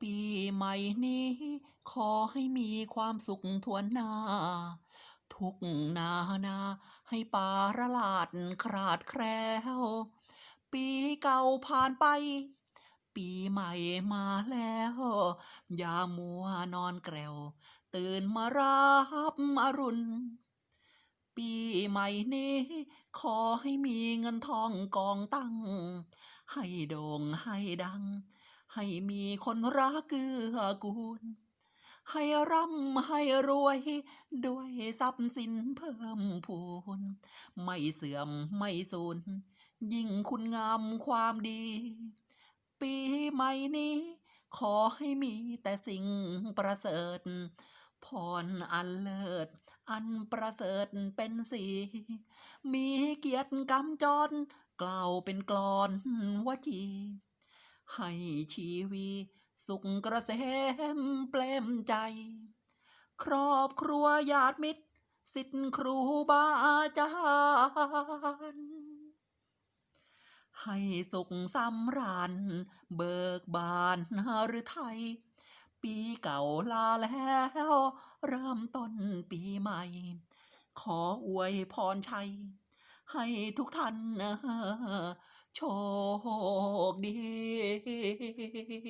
ปีใหม่นี้ ขอให้มีความสุขทวนหน้า ทุกนานา ให้ป่าระลาดคราดแคล้วปีเก่าผ่านไป ปีใหม่มาแล้ว อย่ามัวนอนแกลวตื่นมารับอรุณ ปีใหม่นี้ ขอให้มีเงินทองกองตั้ง ให้โด่งให้ดัง ให้มีคนรักเกื้อกูล ให้ร่ำให้รวย ด้วยทรัพย์สินเพิ่มพูน ไม่เสื่อมไม่สูญยิ่งคุณงามความดี ปีใหม่นี้ ขอให้มีแต่สิ่งประเสริฐพรอันเลิศ อันประเสริฐเป็นสี มีเกียรติกำจร กล่าวเป็นกลอนวจี ให้ชีวีสุขเกษมเปลมใจ ครอบครัวญาติมิตร สิทธิ์ครูบาอาจารย์ ให้สุขสำราญเบิกบานหรือไทย ปีเก่าลาแล้ว เริ่มต้นปีใหม่ ขออวยพรชัย ให้ทุกท่านโชคดี day.